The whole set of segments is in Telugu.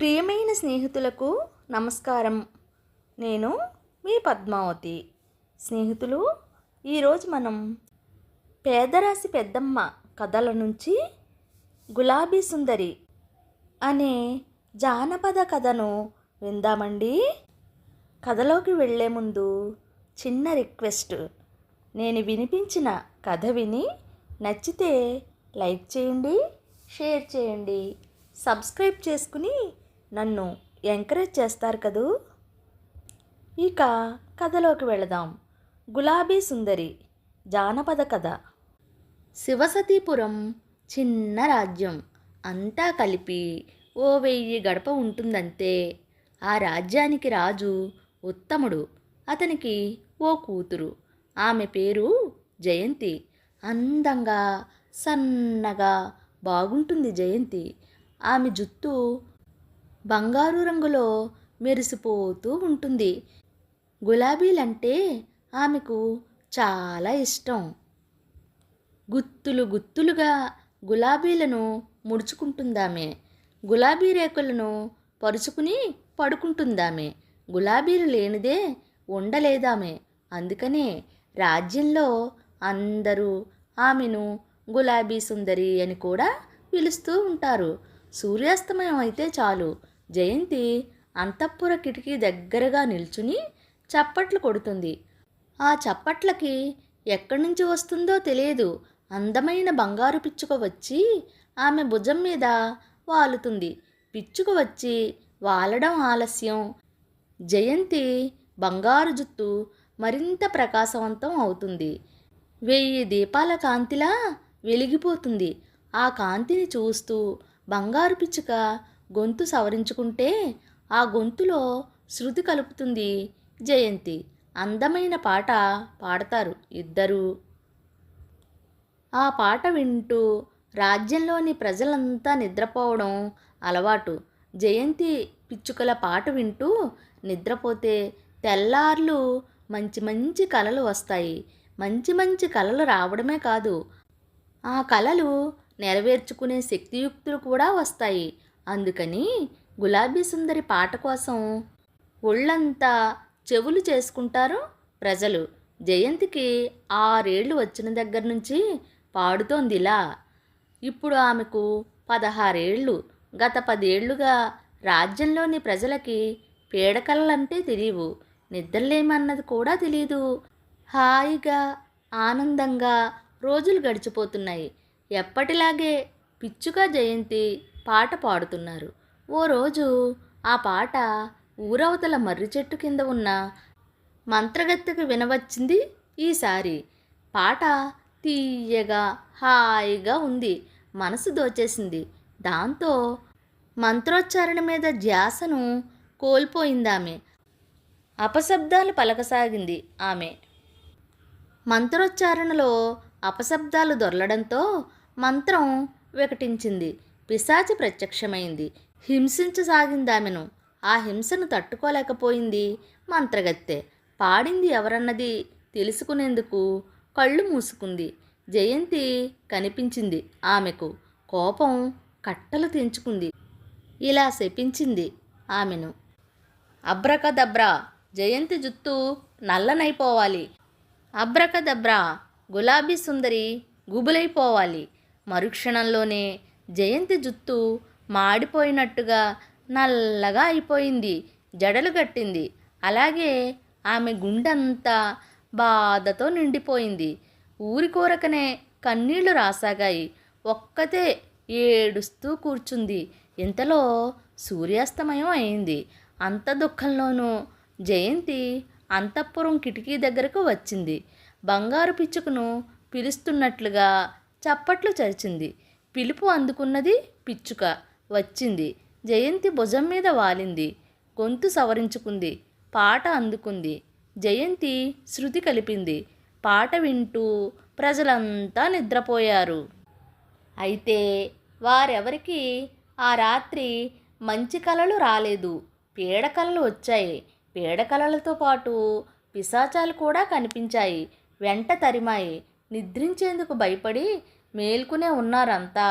ప్రియమైన స్నేహితులకు నమస్కారం. నేను మీ పద్మావతి. స్నేహితులు ఈరోజు మనం పేదరాశి పెద్దమ్మ కథల నుంచి గులాబీ సుందరి అనే జానపద కథను విందామండి. కథలోకి వెళ్ళే ముందు చిన్న రిక్వెస్ట్. నేను వినిపించిన కథ విని నచ్చితే లైక్ చేయండి షేర్ చేయండి సబ్స్క్రైబ్ చేసుకుని నన్ను ఎంకరేజ్ చేస్తారు కదూ? ఇక కథలోకి వెళదాం. గులాబీ సుందరి జానపద కథ. శివసతీపురం చిన్న రాజ్యం. అంతా కలిపి ఓ వెయ్యి గడప ఉంటుందంతే. ఆ రాజ్యానికి రాజు ఉత్తముడు. అతనికి ఓ కూతురు. ఆమె పేరు జయంతి. అందంగా సన్నగా బాగుంటుంది జయంతి. ఆమె జుత్తు బంగారు రంగులో మెరిసిపోతూ ఉంటుంది. గులాబీలంటే ఆమెకు చాలా ఇష్టం. గుత్తులు గుత్తులుగా గులాబీలను ముడుచుకుంటుందామె. గులాబీ రేకులను పరుచుకుని పడుకుంటుందామె. గులాబీలు లేనిదే ఉండలేదామె. అందుకనే రాజ్యంలో అందరూ ఆమెను గులాబీ సుందరి అని కూడా పిలుస్తూ ఉంటారు. సూర్యాస్తమయం అయితే చాలు. జయంతి అంతఃపుర కిటికీ దగ్గరగా నిల్చుని చప్పట్లు కొడుతుంది. ఆ చప్పట్లకి ఎక్కడి నుంచి వస్తుందో తెలియదు. అందమైన బంగారు పిచ్చుక వచ్చి ఆమె భుజం మీద వాలుతుంది. పిచ్చుక వచ్చి వాలడం ఆలస్యం. జయంతి బంగారు జుత్తు మరింత ప్రకాశవంతం అవుతుంది. వెయ్యి దీపాల కాంతిలా వెలిగిపోతుంది. ఆ కాంతిని చూస్తూ బంగారు పిచ్చుక గొంతు సవరించుకుంటే ఆ గొంతులో శృతి కలుపుతుంది. జయంతి. అందమైన పాట పాడతారు ఇద్దరు. ఆ పాట వింటూ రాజ్యంలోని ప్రజలంతా నిద్రపోవడం అలవాటు. జయంతి పిచ్చుకల పాట వింటూ నిద్రపోతే తెల్లార్లు మంచి మంచి కలలు వస్తాయి. మంచి మంచి కలలు రావడమే కాదు ఆ కలలు నెరవేర్చుకునే శక్తియుక్తులు కూడా వస్తాయి. అందుకని గులాబీ సుందరి పాట కోసం ఒళ్ళంతా చెవులు చేసుకుంటారు ప్రజలు. జయంతికి ఆరేళ్ళు వచ్చిన దగ్గర నుంచి పాడుతోందిలా. ఇప్పుడు ఆమెకు పదహారేళ్ళు గత పదేళ్ళుగా రాజ్యంలోని ప్రజలకి పీడకలలంటే తెలియవు. నిద్రలేమన్నది కూడా తెలియదు హాయిగా ఆనందంగా రోజులు గడిచిపోతున్నాయి. ఎప్పటిలాగే పిచ్చుక జయంతి పాట పాడుతున్నారు. ఓ రోజు ఆ పాట ఊరవతల మర్రి చెట్టు కింద ఉన్న మంత్రగత్తెకు వినవచ్చింది ఈసారి. పాట తీయగా హాయిగా ఉంది. మనసు దోచేసింది. దాంతో మంత్రోచ్చారణ మీద ధ్యాసను కోల్పోయిందామె. అపశబ్దాలు పలకసాగింది ఆమె. మంత్రోచ్చారణలో అపశబ్దాలు దొరలడంతో మంత్రం వికటించింది. పిశాచి ప్రత్యక్షమైంది. హింసించసాగిందామెను. ఆ హింసను తట్టుకోలేకపోయింది మంత్రగత్తె. పాడింది ఎవరన్నది తెలుసుకునేందుకు కళ్ళు మూసుకుంది. జయంతి కనిపించింది ఆమెకు. కోపం కట్టలు తెంచుకుంది. ఇలా శపించింది ఆమెను. అబ్రకదబ్రా జయంతి జుత్తు నల్లనైపోవాలి. అబ్రకదబ్రా గులాబీ సుందరి గుబులైపోవాలి. మరుక్షణంలోనే జయంతి జుత్తు మాడిపోయినట్టుగా నల్లగా అయిపోయింది. జడలు కట్టింది. అలాగే ఆమె గుండంతా బాధతో నిండిపోయింది. ఊరి కోరకనే కన్నీళ్ళు రాసాగాయి. ఒక్కతే ఏడుస్తూ కూర్చుంది. ఇంతలో సూర్యాస్తమయం అయింది. అంత దుఃఖంలోనూ జయంతి అంతఃపురం కిటికీ దగ్గరకు వచ్చింది. బంగారు పిచ్చుకను పిలుస్తున్నట్లుగా చప్పట్లు చరిచింది. పిలుపు అందుకున్నది పిచ్చుక. వచ్చింది. జయంతి భుజం మీద వాలింది. గొంతు సవరించుకుంది. పాట అందుకుంది. జయంతి శృతి కలిపింది. పాట వింటూ ప్రజలంతా నిద్రపోయారు. అయితే వారెవరికి ఆ రాత్రి మంచి కలలు రాలేదు. పీడకలలు వచ్చాయి. పీడకలలతో పాటు పిశాచాలు కూడా కనిపించాయి. వెంట తరిమాయి. నిద్రించేందుకు భయపడి మేల్కొనే ఉన్నారంతా.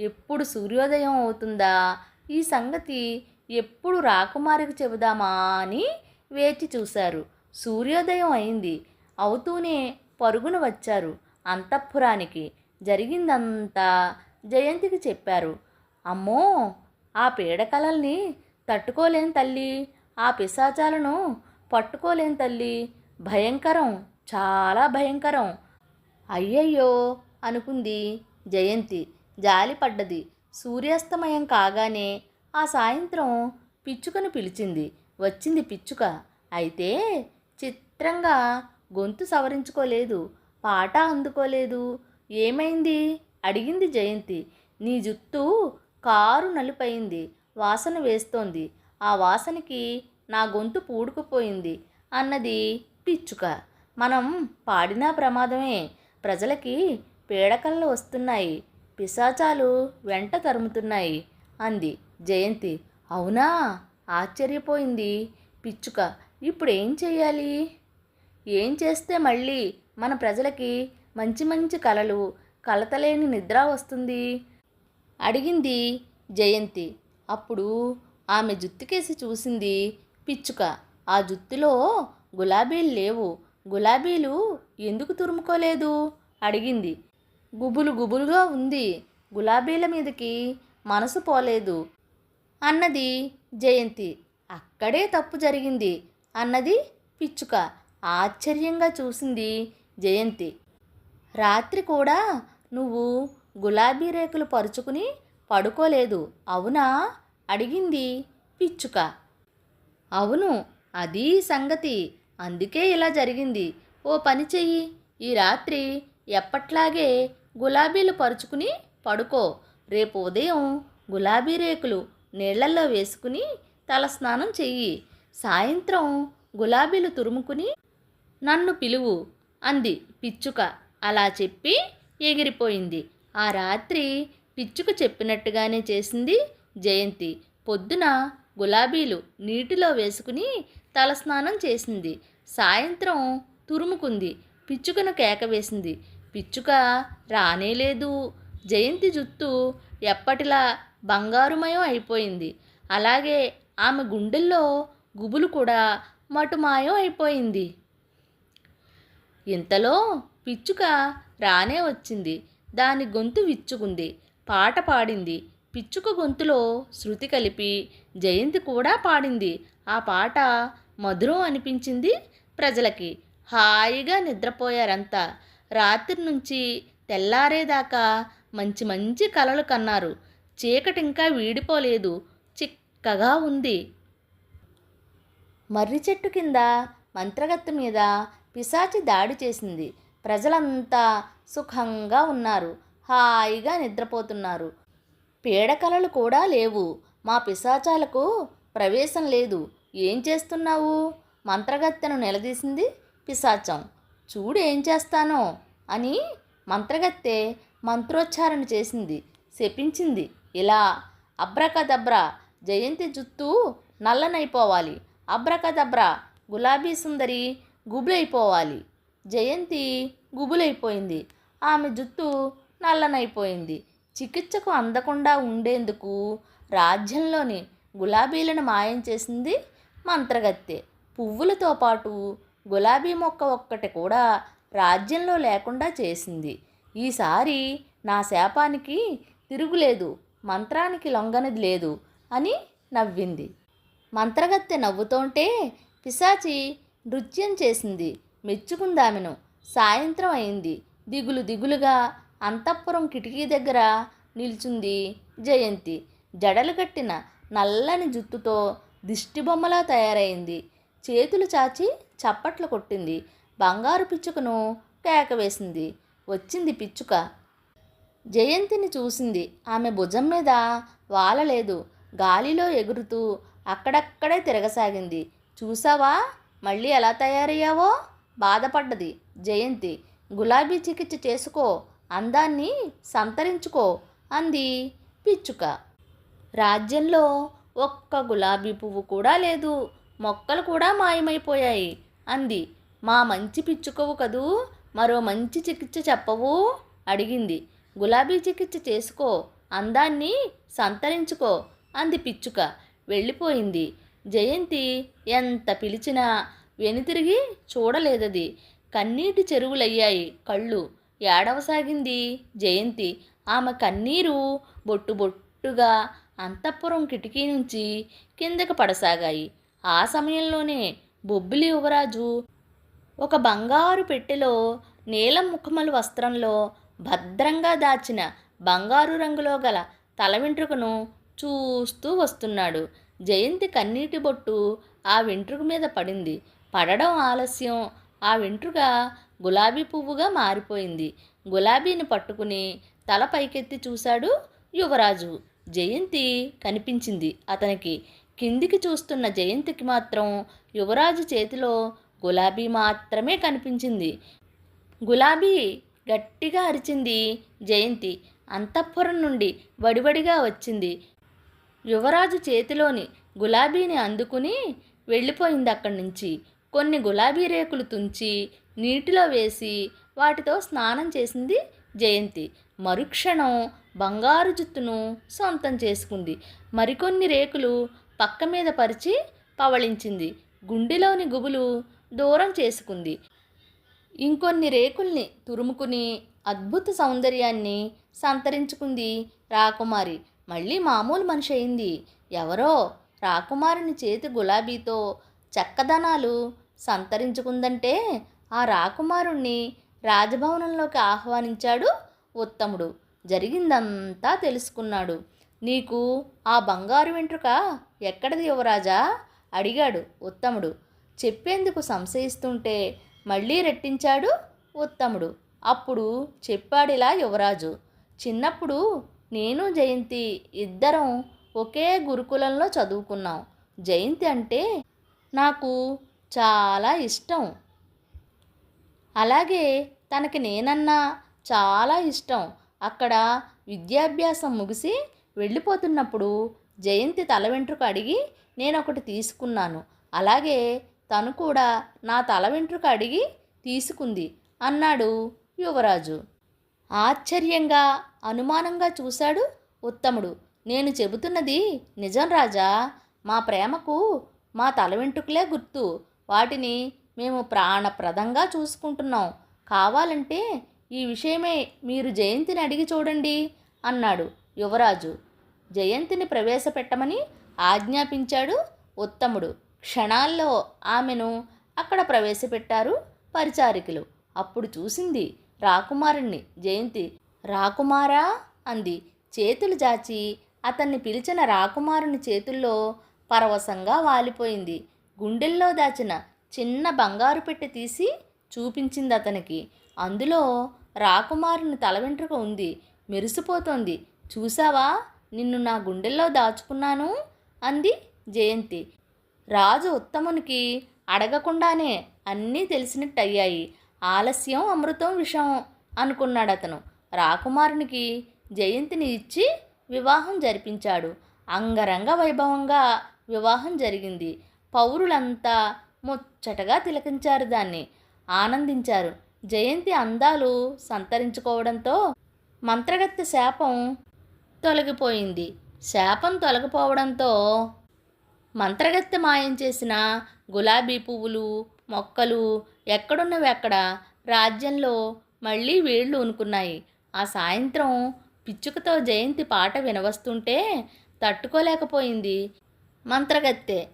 ఎప్పుడు సూర్యోదయం అవుతుందా? ఈ సంగతి ఎప్పుడు రాకుమారికి చెబుదామా అని వేచి చూశారు. సూర్యోదయం అయింది. అవుతూనే పరుగున వచ్చారు అంతఃపురానికి. జరిగిందంతా జయంతికి చెప్పారు. అమ్మో! ఆ పీడకలల్ని తట్టుకోలేని తల్లి. ఆ పిశాచాలను పట్టుకోలేని తల్లి. భయంకరం. చాలా భయంకరం. అయ్యయ్యో! అనుకుంది. జయంతి జాలిపడ్డది సూర్యాస్తమయం కాగానే ఆ సాయంత్రం పిచ్చుకను పిలిచింది. వచ్చింది పిచ్చుక. అయితే చిత్రంగా గొంతు సవరించుకోలేదు. పాట అందుకోలేదు. ఏమైంది? అడిగింది జయంతి. నీ జుత్తు కారు నలుపైంది. వాసన వేస్తోంది. ఆ వాసనకి నా గొంతు పూడుకుపోయింది అన్నది పిచ్చుక. మనం పాడినా ప్రమాదమే. ప్రజలకి పీడకళ్ళు వస్తున్నాయి. పిశాచాలు వెంట తరుముతున్నాయి అంది జయంతి. అవునా? ఆశ్చర్యపోయింది పిచ్చుక. ఇప్పుడు ఏం చేయాలి ఏం చేస్తే మళ్ళీ మన ప్రజలకి మంచి మంచి కలలు కలతలేని నిద్ర వస్తుంది? అడిగింది జయంతి. అప్పుడు ఆమె జుత్తుకేసి చూసింది పిచ్చుక. ఆ జుత్తులో గులాబీలు లేవు. గులాబీలు ఎందుకు తురుముకోలేదు? అడిగింది గుబులు గుబులుగా ఉంది. గులాబీల మీదకి మనసు పోలేదు. అన్నది జయంతి. అక్కడే తప్పు జరిగింది. అన్నది పిచ్చుక. ఆశ్చర్యంగా చూసింది జయంతి. రాత్రి కూడా నువ్వు గులాబీ రేకులు పరుచుకుని పడుకోలేదు. అవునా? అడిగింది పిచ్చుక. అవును అది సంగతి. అందుకే ఇలా జరిగింది. ఓ పని చెయ్యి. ఈ రాత్రి ఎప్పట్లాగే గులాబీలు పరుచుకుని పడుకో. రేపు ఉదయం గులాబీ రేకులు నీళ్ళల్లో వేసుకుని తలస్నానం చెయ్యి. సాయంత్రం గులాబీలు తురుముకుని నన్ను పిలువు అంది పిచ్చుక. అలా చెప్పి ఎగిరిపోయింది. ఆ రాత్రి పిచ్చుక చెప్పినట్టుగానే చేసింది జయంతి. పొద్దున గులాబీలు నీటిలో వేసుకుని తలస్నానం చేసింది. సాయంత్రం తురుముకుంది. పిచ్చుకను కేక వేసింది. పిచ్చుక రానేలేదు జయంతి జుత్తు ఎప్పటిలా బంగారుమయం అయిపోయింది. అలాగే ఆమె గుండెల్లో గుబులు కూడా మటుమాయం అయిపోయింది. ఇంతలో పిచ్చుక రానే వచ్చింది. దాని గొంతు విచ్చుకుంది. పాట పాడింది. పిచ్చుక గొంతులో శృతి కలిపి జయంతి కూడా పాడింది. ఆ పాట మధురం అనిపించింది ప్రజలకి. హాయిగా నిద్రపోయారంతా. రాత్రి నుంచి తెల్లారేదాకా మంచి మంచి కలలు కన్నారు. చీకటి ఇంకా వీడిపోలేదు. చిక్కగా ఉంది. మర్రి చెట్టు కింద మంత్రగత్తు మీద పిశాచి దాడి చేసింది. ప్రజలంతా సుఖంగా ఉన్నారు. హాయిగా నిద్రపోతున్నారు. పీడకలలు కూడా లేవు. మా పిశాచాలకు ప్రవేశం లేదు. ఏం చేస్తున్నావు? మంత్రగత్తెను నిలదీసింది పిశాచం. చూడు ఏం చేస్తానో. అని మంత్రగత్తె మంత్రోచ్చారణ చేసింది శపించింది. ఇలా అబ్రకదబ్రా జయంతి జుత్తు నల్లనైపోవాలి. అబ్రకదబ్రా గులాబీ సుందరి గుబులైపోవాలి. జయంతి గుబులైపోయింది. ఆమె జుత్తు నల్లనైపోయింది. చికిత్సకు అందకుండా ఉండేందుకు రాజ్యంలోని గులాబీలను మాయం చేసింది మంత్రగత్తె. పువ్వులతో పాటు గులాబీ మొక్క ఒక్కటి కూడా రాజ్యంలో లేకుండా చేసింది. ఈసారి నా శాపానికి తిరుగులేదు మంత్రానికి లొంగనది లేదు అని నవ్వింది. మంత్రగత్తె నవ్వుతోంటే పిశాచి నృత్యం చేసింది. మెచ్చుకుందామెను. సాయంత్రం అయింది. దిగులు దిగులుగా అంతఃపురం కిటికీ దగ్గర నిల్చుంది జయంతి. జడలు కట్టిన నల్లని జుత్తుతో దిష్టిబొమ్మలా తయారైంది. చేతులు చాచి చప్పట్లు కొట్టింది. బంగారు పిచ్చుకను కేక వేసింది. వచ్చింది పిచ్చుక. జయంతిని చూసింది. ఆమె భుజం మీద వాలలేదు. గాలిలో ఎగురుతూ అక్కడక్కడే తిరగసాగింది. చూసావా? మళ్ళీ ఎలా తయారయ్యావో? బాధపడ్డది జయంతి. గులాబీ చికిత్స చేసుకో. అందాన్ని సంతరించుకో అంది పిచ్చుక. రాజ్యంలో ఒక్క గులాబీ పువ్వు కూడా లేదు. మొక్కలు కూడా మాయమైపోయాయి అంది మా మంచి పిచ్చుకవు కదూ? మరో మంచి చికిత్స చెప్పవు? అడిగింది. గులాబీ చికిత్స చేసుకో. అందాన్ని సంతరించుకో అంది పిచ్చుక. వెళ్ళిపోయింది. జయంతి ఎంత పిలిచినా వెనుతిరిగి చూడలేదది. కన్నీటి చెరువులయ్యాయి కళ్ళు. ఏడవసాగింది జయంతి. ఆమె కన్నీరు బొట్టు బొట్టుగా అంతఃపురం కిటికీ నుంచి కిందకు పడసాగాయి. ఆ సమయంలోనే బొబ్బిలి యువరాజు ఒక బంగారు పెట్టెలో నీలం ముఖమల వస్త్రంలో భద్రంగా దాచిన బంగారు రంగులో గల తల వెంట్రుకను చూస్తూ వస్తున్నాడు. జయంతి కన్నీటి బొట్టు ఆ వెంట్రుక మీద పడింది. పడడం ఆలస్యం. ఆ వెంట్రుక గులాబీ పువ్వుగా మారిపోయింది. గులాబీని పట్టుకుని తల పైకెత్తి చూశాడు యువరాజు. జయంతి కనిపించింది. అతనికి కిందికి చూస్తున్న జయంతికి మాత్రం యువరాజు చేతిలో గులాబీ మాత్రమే కనిపించింది. గులాబీ గట్టిగా అరిచింది జయంతి. అంతఃపురం నుండి వడివడిగా వచ్చింది. యువరాజు చేతిలోని గులాబీని అందుకుని వెళ్ళిపోయింది అక్కడి నుంచి. కొన్ని గులాబీ రేకులు తుంచి నీటిలో వేసి వాటితో స్నానం చేసింది జయంతి. మరుక్షణం బంగారు జుత్తును సొంతం చేసుకుంది. మరికొన్ని రేకులు పక్క మీద పరిచి పవళించింది. గుండెలోని గుబులు దూరం చేసుకుంది. ఇంకొన్ని రేకుల్ని తురుముకుని అద్భుత సౌందర్యాన్ని సంతరించుకుంది రాకుమారి. మళ్ళీ మామూలు మనిషి అయింది. ఎవరో రాకుమారుని చేతి గులాబీతో చక్కదనాలు సంతరించుకుందంటే ఆ రాకుమారుణ్ణి రాజభవనంలోకి ఆహ్వానించాడు ఉత్తముడు. జరిగిందంతా తెలుసుకున్నాడు. నీకు ఆ బంగారు వెంట్రుక ఎక్కడిది యువరాజా? అడిగాడు ఉత్తముడు. చెప్పేందుకు సంశయిస్తుంటే మళ్ళీ రెట్టించాడు ఉత్తముడు. అప్పుడు చెప్పాడిలా యువరాజు చిన్నప్పుడు నేను జయంతి ఇద్దరం ఒకే గురుకులంలో చదువుకున్నాం. జయంతి అంటే నాకు చాలా ఇష్టం. అలాగే తనకి నేనన్నా చాలా ఇష్టం. అక్కడ విద్యాభ్యాసం ముగిసి వెళ్ళిపోతున్నప్పుడు జయంతి తల వెంట్రుక అడిగి నేను ఒకటి తీసుకున్నాను. అలాగే తను కూడా నా తల వెంట్రుక అడిగి తీసుకుంది అన్నాడు యువరాజు. ఆశ్చర్యంగా అనుమానంగా చూశాడు ఉత్తముడు. నేను చెబుతున్నది నిజం రాజా. మా ప్రేమకు మా తల వెంట్రుకలే గుర్తు. వాటిని మేము ప్రాణప్రదంగా చూసుకుంటున్నాం. కావాలంటే ఈ విషయమే మీరు జయంతిని అడిగి చూడండి అన్నాడు యువరాజు. జయంతిని ప్రవేశపెట్టమని ఆజ్ఞాపించాడు ఉత్తముడు. క్షణాల్లో ఆమెను అక్కడ ప్రవేశపెట్టారు పరిచారికులు. అప్పుడు చూసింది రాకుమారుణ్ణి. జయంతి రాకుమారా అంది. చేతులు జాచి అతన్ని పిలిచిన రాకుమారుని చేతుల్లో పరవశంగా వాలిపోయింది. గుండెల్లో దాచిన చిన్న బంగారు పెట్టె తీసి చూపించింది అతనికి. అందులో రాకుమారుని తల వెంట్రుక ఉంది. మెరిసిపోతోంది. చూసావా? నిన్ను నా గుండెల్లో దాచుకున్నాను అంది జయంతి. రాజు ఉత్తమునికి అడగకుండానే అన్నీ తెలిసినట్టయ్యాయి. ఆలస్యం అమృతం విషం అనుకున్నాడు అతను రాకుమారునికి జయంతిని ఇచ్చి వివాహం జరిపించాడు. అంగరంగ వైభవంగా వివాహం జరిగింది. పౌరులంతా ముచ్చటగా తిలకించారు దాన్ని. ఆనందించారు. జయంతి అందాలు సంతరించుకోవడంతో మంత్రగత్తె శాపం తొలగిపోయింది. శాపం తొలగిపోవడంతో మంత్రగత్తె మాయం చేసిన గులాబీ పువ్వులు మొక్కలు ఎక్కడున్నవి అక్కడ? రాజ్యంలో మళ్ళీ వేళ్ళు ఉనుకున్నాయి ఆ సాయంత్రం పిచ్చుకతో జయంతి పాట వినవస్తుంటే తట్టుకోలేకపోయింది మంత్రగత్తె.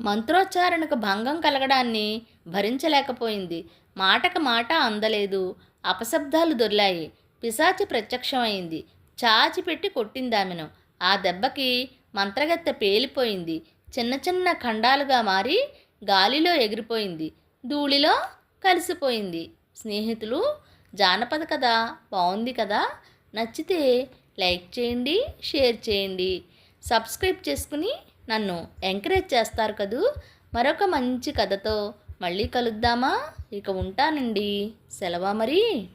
మంత్రోచ్చారణకు భంగం కలగడాన్ని భరించలేకపోయింది. మాటకు మాట అందలేదు. అపశబ్దాలు దొర్లాయి. పిశాచి ప్రత్యక్షమైంది. చాచి పెట్టి కొట్టిందామెను. ఆ దెబ్బకి మంత్రగత్తె పేలిపోయింది. చిన్న చిన్న ఖండాలుగా మారి గాలిలో ఎగిరిపోయింది. ధూళిలో కలిసిపోయింది. స్నేహితులు జానపద కథ బాగుంది కదా? నచ్చితే లైక్ చేయండి షేర్ చేయండి. సబ్స్క్రైబ్ చేసుకుని నన్ను ఎంకరేజ్ చేస్తారు కదూ? మరొక మంచి కథతో మళ్ళీ కలుద్దామా? ఇక ఉంటానండి. సెలవా మరి?